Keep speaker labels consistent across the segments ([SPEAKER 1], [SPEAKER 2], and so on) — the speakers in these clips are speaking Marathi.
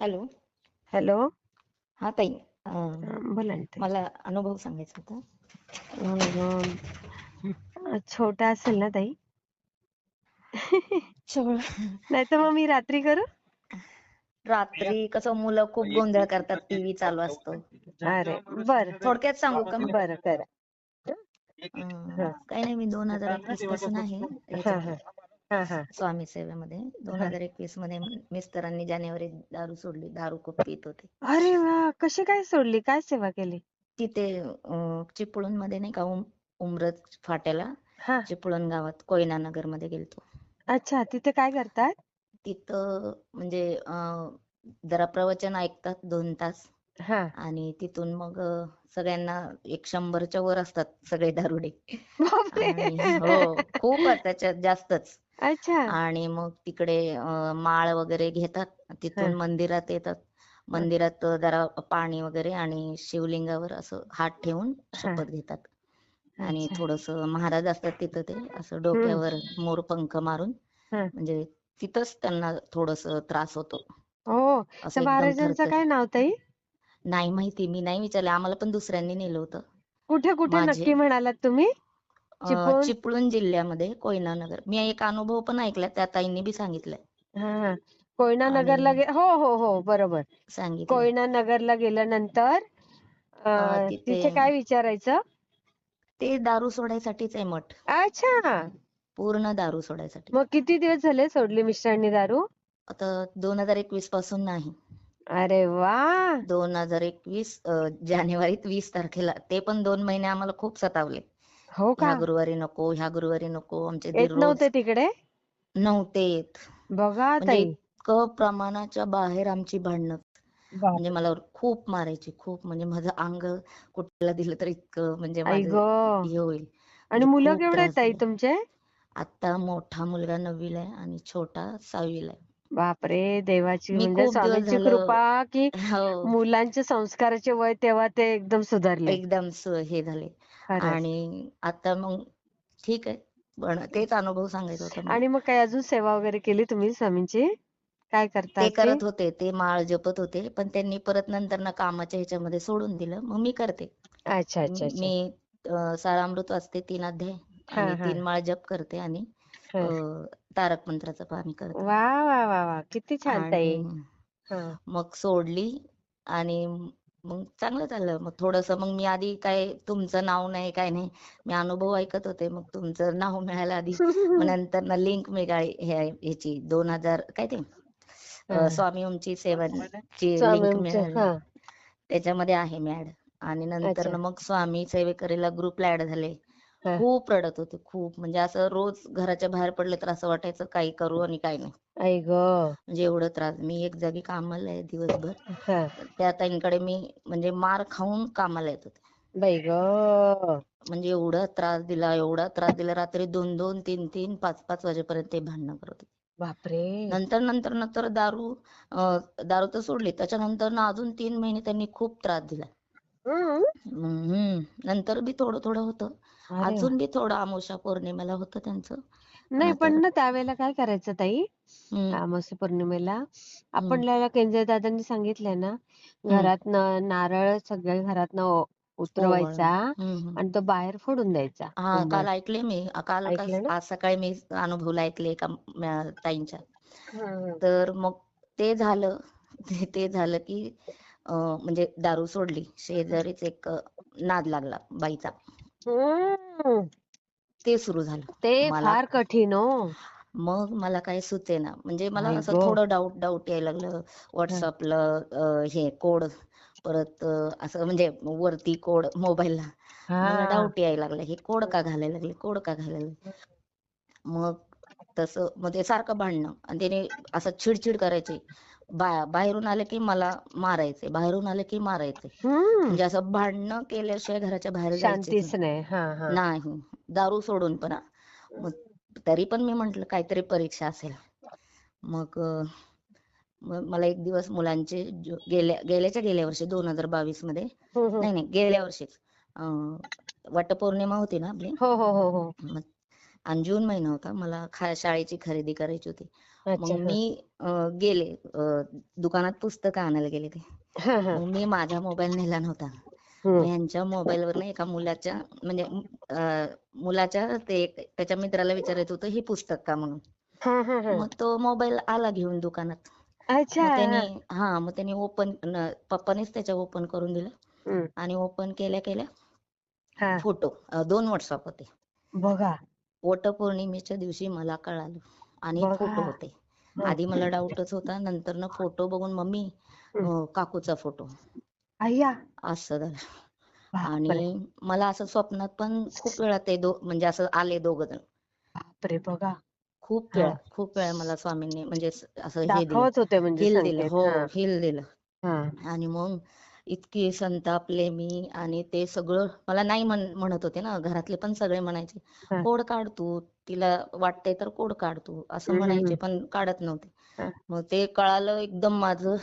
[SPEAKER 1] हॅलो.
[SPEAKER 2] हॅलो.
[SPEAKER 1] हा ताई.
[SPEAKER 2] बोला.
[SPEAKER 1] मला अनुभव सांगायचा होता.
[SPEAKER 2] छोटा असेल ना ताई? नाही तर मग मी रात्री करू?
[SPEAKER 1] रात्री कसं मुलं खूप गोंधळ करतात टीव्ही चालू असतो.
[SPEAKER 2] अरे बर.
[SPEAKER 1] थोडक्यात सांगू का
[SPEAKER 2] बर करा
[SPEAKER 1] काही नाही मी दोन हजार एकवीसपासून आहे. स्वामी सेवेमध्ये. दोन हजार एकवीसमध्ये मिस्टरांनी जानेवारीत दारू सोडली. दारू खूप पित होते.
[SPEAKER 2] अरे वा! कशी काय सोडली? काय सेवा केली?
[SPEAKER 1] तिथे चिपळूणमध्ये नाही का उम- उमरत फाट्याला चिपळूण गावात कोयना नगरमध्ये गेलतो.
[SPEAKER 2] अच्छा तिथे काय करतात?
[SPEAKER 1] तिथं म्हणजे जरा प्रवचन ऐकतात दोन तास.
[SPEAKER 2] हा.
[SPEAKER 1] आणि तिथून मग सगळ्यांना एक शंभरच्या वर असतात सगळे दारुडे. हो खूप त्याच्यात जास्तच.
[SPEAKER 2] अच्छा.
[SPEAKER 1] आणि मग तिकडे माळ वगैरे घेतात. तिथून. मंदिरात येतात. मंदिरात जरा पाणी वगैरे आणि शिवलिंगावर असं हात ठेवून शपथ घेतात. आणि. थोडस महाराज असतात तिथं ते असं डोक्यावर मोरपंख मारून
[SPEAKER 2] हा.
[SPEAKER 1] म्हणजे तिथंच त्यांना थोडस त्रास होतो.
[SPEAKER 2] महाराजांचं काय नाव ताई?
[SPEAKER 1] नाही माहिती मी नाही विचारले. आम्हाला पण दुसऱ्यांनी नेलं होतं.
[SPEAKER 2] कुठे कुठे नक्की म्हणालात तुम्ही? चिपळूण?
[SPEAKER 1] जिल्ह्यामध्ये कोयना नगर मी एक अनुभव पण ऐकलाय त्या ताईंनी बी सांगितलंय.
[SPEAKER 2] हा कोयना नगरला गे हो हो हो. बरोबर.
[SPEAKER 1] सांगितलंय.
[SPEAKER 2] कोयना नगरला गेल्यानंतर
[SPEAKER 1] तिथे
[SPEAKER 2] काय विचारायचं?
[SPEAKER 1] ते दारू सोडायसाठीच आहे मठ.
[SPEAKER 2] अच्छा!
[SPEAKER 1] पूर्ण दारू सोडायसाठी.
[SPEAKER 2] मग किती दिवस झाले सोडली मिस्टरांनी दारू?
[SPEAKER 1] आता दोन हजार एकवीसपासून नाही.
[SPEAKER 2] अरे वा!
[SPEAKER 1] दोन हजार एकवीस जानेवारीत वीस तारखेला. ते पण दोन महिने आम्हाला खूप सतावले.
[SPEAKER 2] हो का?
[SPEAKER 1] ह्या गुरुवारी नको ह्या गुरुवारी नको आमचे
[SPEAKER 2] येत
[SPEAKER 1] दीर रोज
[SPEAKER 2] नव्हते तिकडे?
[SPEAKER 1] नव्हते येत.
[SPEAKER 2] बघा
[SPEAKER 1] म्हणजे
[SPEAKER 2] ताई.
[SPEAKER 1] इतकं प्रमाणाच्या बाहेर आमची भांडणं. म्हणजे मला खूप मारायची खूप म्हणजे माझं अंग कुठला दिलं तर इतकं म्हणजे
[SPEAKER 2] आई
[SPEAKER 1] माझं
[SPEAKER 2] ग.
[SPEAKER 1] हे होईल.
[SPEAKER 2] आणि
[SPEAKER 1] म्हणजे
[SPEAKER 2] मुलं
[SPEAKER 1] खूप
[SPEAKER 2] केवढे आहेत
[SPEAKER 1] त्रास
[SPEAKER 2] ताई
[SPEAKER 1] दिला.
[SPEAKER 2] तुमचे?
[SPEAKER 1] आता मोठा मुलगा नववीला आहे आणि छोटा सहावीला आहे.
[SPEAKER 2] बापरे देवाची
[SPEAKER 1] मी
[SPEAKER 2] म्हणजे
[SPEAKER 1] खूप दिवस
[SPEAKER 2] स्वामीची
[SPEAKER 1] झालं-
[SPEAKER 2] कृपा की
[SPEAKER 1] हो.
[SPEAKER 2] मुलांचे संस्काराचे वय तेव्हा ते एकदम सुधारले.
[SPEAKER 1] एकदम स- हे झाले.
[SPEAKER 2] खरंच.
[SPEAKER 1] आणि आता मग ठीक आहे पण तेच अनुभव सांगायचा होता मला.
[SPEAKER 2] आणि मग काय अजून सेवा वगैरे केली तुम्ही स्वामींची काय करता
[SPEAKER 1] ते? करत होते ते माळ जपत होते पण त्यांनी परत नंतर ना कामाच्या ह्याच्यामध्ये सोडून दिलं मग मी करते
[SPEAKER 2] अच्छा अच्छा अच्छा
[SPEAKER 1] मी अ, सारामृत वाचते तीन अध्याय
[SPEAKER 2] हा,
[SPEAKER 1] आणि
[SPEAKER 2] हा.
[SPEAKER 1] तीन माळ जप करते आणि
[SPEAKER 2] हा.
[SPEAKER 1] तारक मंत्राचं पाणी करते
[SPEAKER 2] वा वा वा वा किती छान ताई
[SPEAKER 1] आणि
[SPEAKER 2] हा.
[SPEAKER 1] मग सोडली आणि मग चांगलं चाललं मग थोडस मग मी आधी काय तुमचं नाव नाही काय नाही मी अनुभव ऐकत होते. मग तुमचं नाव मिळालं आधी. मग नंतर ना लिंक मिळाली ह्या- ह्याची दोन हजार काय ते. स्वामी ओमची सेवांची
[SPEAKER 2] स्वामी
[SPEAKER 1] लिंक मिळाली. त्याच्यामध्ये आहे मी ऍड. आणि नंतर मग स्वामी सेवेकरीला ग्रुपला ऍड झाले. खूप रडत होते खूप. म्हणजे असं रोज घराच्या बाहेर पडले तर असं वाटायचं काही करू आणि काही नाही.
[SPEAKER 2] आई ग.
[SPEAKER 1] म्हणजे एवढं त्रास. मी एक जागी कामाला आहे दिवसभर.
[SPEAKER 2] हा.
[SPEAKER 1] त्या ताईंकडे मी म्हणजे मार खाऊन कामाला येत होते.
[SPEAKER 2] बाई ग.
[SPEAKER 1] म्हणजे एवढा त्रास दिला एवढा त्रास दिला. रात्री दोन दोन तीन तीन पाच पाच वाजेपर्यंत ते भांडणं करत होते.
[SPEAKER 2] बापरे.
[SPEAKER 1] नंतर नंतर नंतर दारू दारू तर सोडली. त्याच्यानंतर ना अजून तीन महिने त्यांनी खूप त्रास दिला. नंतर बी थोडं थोडं होतं. अजून बी थोडं अमावस्या पौर्णिमेला होतं त्यांचं.
[SPEAKER 2] नाही पण ना त्यावेळेला काय करायचं ताई? अमावस्या पौर्णिमेला. आपल्याला केंद्र दादांनी सांगितलंय ना. घरातनं नारळ सगळ्या घरातनं उतरवायचा. आणि तो बाहेर फोडून द्यायचा
[SPEAKER 1] हा. काल ऐकले मी. काल? आज सकाळी मी अनुभवला ऐकले एका ताईंच्या. तर मग ते झालं. ते- झालं की म्हणजे दारू सोडली. शेजारीच एक नाद लागला बाईचा.
[SPEAKER 2] हम्म.
[SPEAKER 1] ते सुरू झालं.
[SPEAKER 2] ते
[SPEAKER 1] मला
[SPEAKER 2] फार कठीण हो
[SPEAKER 1] मग मला काय सुचेना. म्हणजे मला
[SPEAKER 2] आई
[SPEAKER 1] असं
[SPEAKER 2] गं.
[SPEAKER 1] थोडं डाऊट डाऊट यायला लागलं. व्हॉट्सअपला हे कोड परत अं, असं म्हणजे वरती कोड मोबाईलला. मला
[SPEAKER 2] हा.
[SPEAKER 1] डाऊट यायला लागला. हे कोड का घालायला लागले? कोड का घालायला लागले? मग तसं मग ते सारखं भांडणं. आणि त्याने असं चिडचिड करायचे. बा बाहेरून आले की मला मारायचे बाहेरून आले की मारायचे. म्हणजे असं भांडणं केल्याशिवाय घराच्या बाहेर जायचेच
[SPEAKER 2] नाही. हा हा.
[SPEAKER 1] नाही. दारू सोडून पण तरी पण मी म्हंटल काहीतरी परीक्षा असेल. मग मला एक दिवस मुलांचे गेल्या गेल्याच्या गेल्या वर्षी दोन हजार
[SPEAKER 2] बावीसमध्ये.
[SPEAKER 1] नाही नाही गेल्या वर्षीच वटपौर्णिमा होती ना आपली?
[SPEAKER 2] हो हो हो हो.
[SPEAKER 1] आणि जून महिना होता मला शाळेची खरेदी करायची होती. मग मी गेले. दुकानात पुस्तकं आणायला गेले ते. मग मी माझा मोबाईल नेला नव्हता. ह्यांच्या मोबाईलवर एका मुलाच्या म्हणजे मुलाच्या ते त्याच्या मित्राला विचारायचं होतं हे पुस्तक का म्हणून? मग तो मोबाईल आला घेऊन दुकानात.
[SPEAKER 2] हा
[SPEAKER 1] त्याने हा मग त्याने ओपन पप्पानेच त्याच्या ओपन करून दिलं. आणि ओपन केल्या केल्या फोटो दोन व्हॉट्सअप होते.
[SPEAKER 2] बघा.
[SPEAKER 1] वटपौर्णिमेच्या दिवशी मला कळालं. आणि. फोटो होते. आधी मला डाऊटच होता नंतर ना फोटो बघून मम्मी काकूचा फोटो असं झालं. आणि मला असं स्वप्नात पण खूप वेळा ते दो म्हणजे असं आले दोघ जण
[SPEAKER 2] बापरे बघा.
[SPEAKER 1] खूप. वेळा खूप वेळा मला स्वामींनी म्हणजे असं हे दिलं.
[SPEAKER 2] होते म्हणजे
[SPEAKER 1] हिल दिलं. हो हिल दिलं. आणि मग इतकी संतापले मी आणि ते सगळं मला नाही म्हण म्हणत होते ना घरातले पण सगळे म्हणायचे. कोड काढ तू तिला वाटतंय तर कोड काढ तू असं म्हणायचे. पण काढत नव्हते. मग ते कळालं एकदम माझं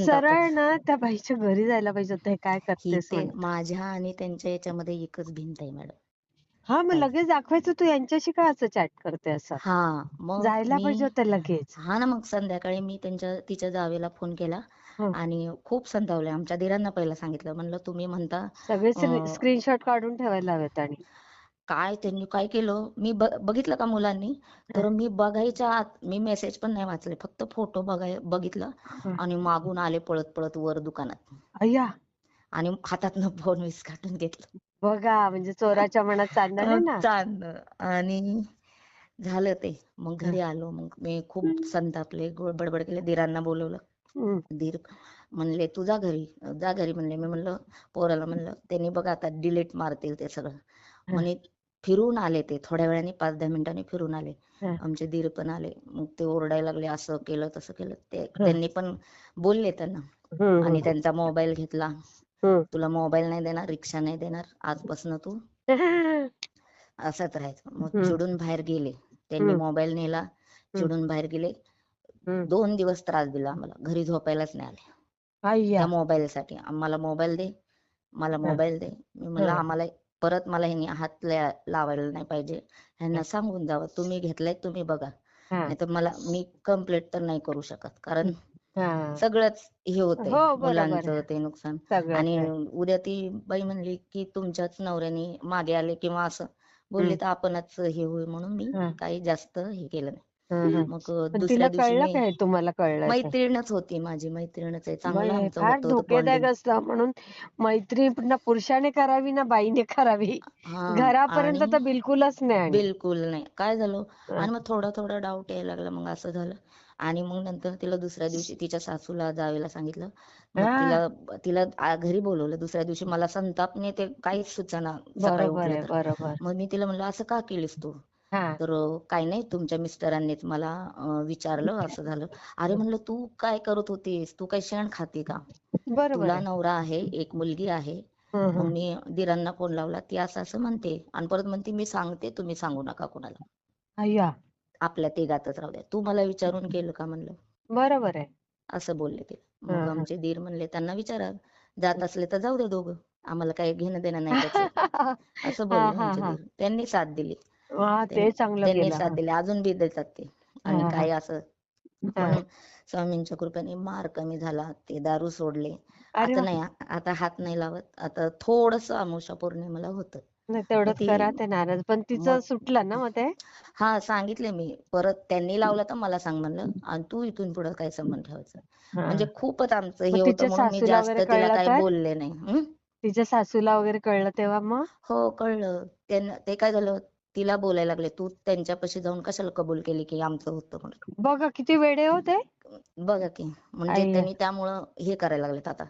[SPEAKER 2] सरळ ना त्या बाईच्या घरी जायला पाहिजे होतं हे काय करतेस
[SPEAKER 1] ते
[SPEAKER 2] म्हणून
[SPEAKER 1] माझ्या आणि त्यांच्या याच्यामध्ये एकच भिंत आहे मॅडम
[SPEAKER 2] हा मग? लगेच दाखवायचं तू यांच्याशी काय असं चॅट करते असं
[SPEAKER 1] हा मग
[SPEAKER 2] जायला पाहिजे होतं लगेच
[SPEAKER 1] हा ना मग संध्याकाळी मी त्यांच्या तिच्या जावेला फोन केला. आणि खूप संतावले आमच्या दिरांना पहिला सांगितलं. म्हणलं तुम्ही म्हणता
[SPEAKER 2] सगळे स्क्रीनशॉट काढून ठेवायला हवेत आणि.
[SPEAKER 1] काय त्यांनी काय केलं? मी बघितलं का मुलांनी? तर मी बघायच्या आत मी मेसेज पण नाही वाचले. फक्त फोटो बघाय बघितलं
[SPEAKER 2] हं.
[SPEAKER 1] आणि मागून आले पळत पळत वर दुकानात.
[SPEAKER 2] अय्या!
[SPEAKER 1] आणि हातातनं फोन विस्काटून घेतलं.
[SPEAKER 2] बघा म्हणजे चोराच्या मनात चांदण ना.
[SPEAKER 1] आणि झालं ते. मग घरी आलो. मग मी खूप संतापले बडबड केले. दिरांना बोलवलं. दीर म्हणले तू जा घरी जा घरी म्हणले. मी म्हणलं पोराला म्हणलं त्यांनी बघा आता डिलीट मारतील ते सगळं. म्हणे फिरून आले ते थोड्या वेळाने पाच दहा मिनिटांनी फिरून आले. आमचे दीर पण आले. मग ते ओरडायला लागले असं केलं तसं केलं. ते त्यांनी पण बोलले त्यांना. आणि त्यांचा मोबाईल घेतला. तुला मोबाईल नाही देणार रिक्षा नाही देणार आजपासून तू. असंच राहायचं. मग. चिडून बाहेर गेले. त्यांनी. मोबाईल नेला. चिडून बाहेर गेले. दोन दिवस त्रास दिला आम्हाला. घरी झोपायलाच नाही आले. त्या मोबाईल साठी मला मोबाईल दे. मला मोबाईल दे. मी म्हणलं. आम्हाला परत मला ह्यांनी हात लावायला नाही पाहिजे. ह्यांना सांगून जावं. तुम्ही घेतलाय तुम्ही बघा.
[SPEAKER 2] हा.
[SPEAKER 1] नाहीतर मला मी कंप्लेंट तर नाही करू शकत. कारण. सगळंच हे होतंय.
[SPEAKER 2] हो,
[SPEAKER 1] मुलांचं. ते नुकसान. आणि. उद्या ती बाई म्हणली की तुमच्याच नवऱ्याने मागे आले किंवा असं बोलले तर आपणच हे होईल म्हणून मी. काही जास्त हे केलं नाही. मग दुसऱ्या
[SPEAKER 2] तिला
[SPEAKER 1] दिवशी
[SPEAKER 2] कळलं
[SPEAKER 1] मी
[SPEAKER 2] काय तुम्हाला कळलं?
[SPEAKER 1] मैत्रीणच होती माझी मैत्रीणच आहे. चांगलं आमचं
[SPEAKER 2] फार
[SPEAKER 1] होतं
[SPEAKER 2] धोकेदायक
[SPEAKER 1] बॉन्डिंग
[SPEAKER 2] असतं. म्हणून मैत्री ना पुरुषाने करावी ना बाईने करावी?
[SPEAKER 1] हा
[SPEAKER 2] घरापर्यंत
[SPEAKER 1] आणि
[SPEAKER 2] तर बिलकुलच नाही आणि.
[SPEAKER 1] बिलकुल नाही. काय झालं?
[SPEAKER 2] हं.
[SPEAKER 1] आणि मग थोडा थोडा डाऊट यायला लागला. मग असं झालं. आणि मग नंतर तिला दुसऱ्या दिवशी तिच्या सासूला जावेला सांगितलं. मग
[SPEAKER 2] हा.
[SPEAKER 1] तिला तिला आ- घरी बोलवलं. दुसऱ्या दिवशी मला संतापने ते काहीच सुचना सकाळी
[SPEAKER 2] बरोबर
[SPEAKER 1] उठलं
[SPEAKER 2] आहे
[SPEAKER 1] तर.
[SPEAKER 2] बरोबर.
[SPEAKER 1] मग मी तिला म्हणलं असं का केलीस तू? तर काही नाही तुमच्या मिस्टरांनीच मला विचारलं असं झालं. अरे म्हणलं तू काय करत होतीस? तू काय शेण खाती का?
[SPEAKER 2] बरोबर
[SPEAKER 1] तुला नवरा आहे एक मुलगी आहे. मग. मी दिरांना फोन लावला? ती असं असं म्हणते. आणि परत म्हणते मी सांगते तुम्ही सांगू नका कोणाला. आपल्या तिघातच राहू द्या. तू मला विचारून केलं का म्हणलं?
[SPEAKER 2] बरोबर आहे.
[SPEAKER 1] असं बोलले ते. मग. आमचे दीर म्हणले त्यांना विचारा. जात असले तर जाऊ दे दोघं. आम्हाला काही घेणं देणं नाही त्याचं. असं बोलले त्यांनी साथ दिली.
[SPEAKER 2] ते चांगलं
[SPEAKER 1] त्यांनी
[SPEAKER 2] केलं.
[SPEAKER 1] साथ. दिली. अजून बी देतात ते. आणि
[SPEAKER 2] हा,
[SPEAKER 1] काय
[SPEAKER 2] हा.
[SPEAKER 1] असं
[SPEAKER 2] हा.
[SPEAKER 1] स्वामींच्या कृपेने मार कमी झाला ते दारू सोडले.
[SPEAKER 2] अरे
[SPEAKER 1] आता
[SPEAKER 2] वा.
[SPEAKER 1] नाही आता हात नाही लावत. आता थोडस अमावस्या पौर्णिमेला होतं.
[SPEAKER 2] नाही
[SPEAKER 1] मग
[SPEAKER 2] तेवढंच
[SPEAKER 1] ती
[SPEAKER 2] करा ते नाराज. पण तिचं
[SPEAKER 1] मग
[SPEAKER 2] सुटलं ना मग ते?
[SPEAKER 1] हा सांगितले मी. परत त्यांनी लावला तर मला सांग म्हणलं आणि तू इथून पुढे काय संबंध ठेवायचा?
[SPEAKER 2] हा.
[SPEAKER 1] म्हणजे खूपच आमचं हे
[SPEAKER 2] मग
[SPEAKER 1] होतं.
[SPEAKER 2] तिच्या
[SPEAKER 1] म्हणून मी
[SPEAKER 2] सासूला
[SPEAKER 1] जास्त
[SPEAKER 2] वगैरे
[SPEAKER 1] तिला
[SPEAKER 2] कळलं
[SPEAKER 1] काही
[SPEAKER 2] तर
[SPEAKER 1] बोलले नाही. हं?
[SPEAKER 2] तिच्या सासूला वगैरे कळलं तेव्हा मग?
[SPEAKER 1] हो कळलं. त्यांना ते काय झालं? तिला बोलायला लागले तू त्यांच्यापाशी जाऊन कशाला कबूल केली की आमचं होतं म्हणून?
[SPEAKER 2] बघा किती वेडे होते
[SPEAKER 1] बघा की म्हणजे
[SPEAKER 2] आई.
[SPEAKER 1] त्यांनी त्यामुळं हे करायला लागलेत आता.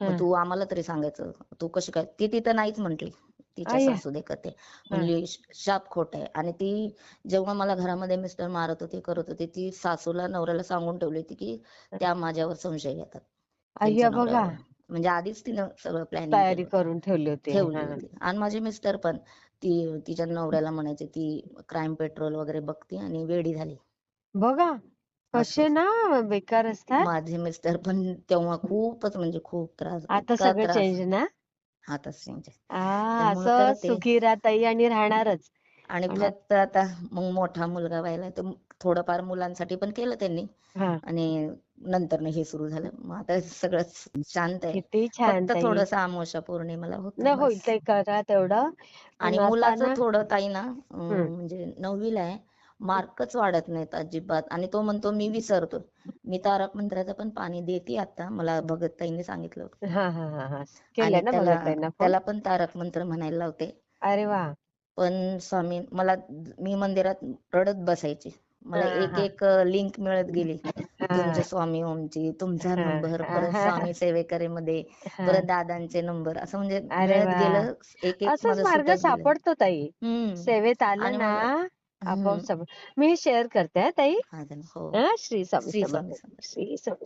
[SPEAKER 2] हा.
[SPEAKER 1] मग तू आम्हाला तरी सांगायचं तू कशी काय? ती तिथं नाहीच म्हंटली तिच्या
[SPEAKER 2] आई.
[SPEAKER 1] सासू देखत म्हणली शाप खोट आहे. आणि ती जेव्हा मला घरामध्ये मिस्टर मारत होते करत होते ती सासूला नवऱ्याला सांगून ठेवली होती की त्या माझ्यावर संशय घेतात
[SPEAKER 2] अय्या
[SPEAKER 1] त्यांच्या
[SPEAKER 2] बघा.
[SPEAKER 1] नवऱ्यावर. म्हणजे आधीच तिनं सगळं प्लॅनिंग
[SPEAKER 2] तयारी करून ठेवली होती.
[SPEAKER 1] ठेवली
[SPEAKER 2] हा.
[SPEAKER 1] होती. आणि माझे मिस्टर पण ती तिच्या नवऱ्याला म्हणायचे ती क्राईम पेट्रोल वगैरे बघते आणि वेडी झाली.
[SPEAKER 2] बघा कसे ना बेकार असतात.
[SPEAKER 1] माझे मिस्टर पण तेव्हा खूपच म्हणजे खूप त्रास
[SPEAKER 2] आता
[SPEAKER 1] इतका
[SPEAKER 2] सगळं
[SPEAKER 1] त्रास
[SPEAKER 2] चेंज ना?
[SPEAKER 1] आता change आहे.
[SPEAKER 2] आ
[SPEAKER 1] त्यामुळं
[SPEAKER 2] असं
[SPEAKER 1] तर ते-
[SPEAKER 2] सुखी राहताई आणि राहणारच.
[SPEAKER 1] आणि
[SPEAKER 2] आणि
[SPEAKER 1] फक्त आता मग मोठा मुलगा व्हायला तर थोडंफार मुलांसाठी पण केलं त्यांनी. आणि नंतर हे सुरू झालं. मग आता सगळं शांत आहे.
[SPEAKER 2] किती छान
[SPEAKER 1] फक्त थोडस अमावस्या पौर्णिमेला होतं
[SPEAKER 2] होईल ते करा तेवढं.
[SPEAKER 1] आणि मुलाचं थोडं ताई ना. म्हणजे नववीला आहे मार्कच वाढत नाहीत अजिबात. आणि तो म्हणतो मी विसरतो. मी तारक मंत्राचं पण पाणी देते आता. मला भगत ताईने सांगितलं होतं. त्याला पण तारक मंत्र म्हणायला लावते.
[SPEAKER 2] अरे वा.
[SPEAKER 1] पण स्वामी मला मी मंदिरात रडत बसायची. मला एक एक लिंक मिळत गेली.
[SPEAKER 2] हा.
[SPEAKER 1] तुमचे स्वामी ओमची तुमचा नंबर परत स्वामी सेवेकरीमध्ये
[SPEAKER 2] हा.
[SPEAKER 1] परत दादांचे नंबर असं म्हणजे मिळत गेलं एक एक
[SPEAKER 2] मार्ग सापडतो ताई. सेवेत आलं ना आपोआप मी शेअर करते हा ताई.
[SPEAKER 1] हा,
[SPEAKER 2] श्री स्वामी
[SPEAKER 1] श्री स्वामी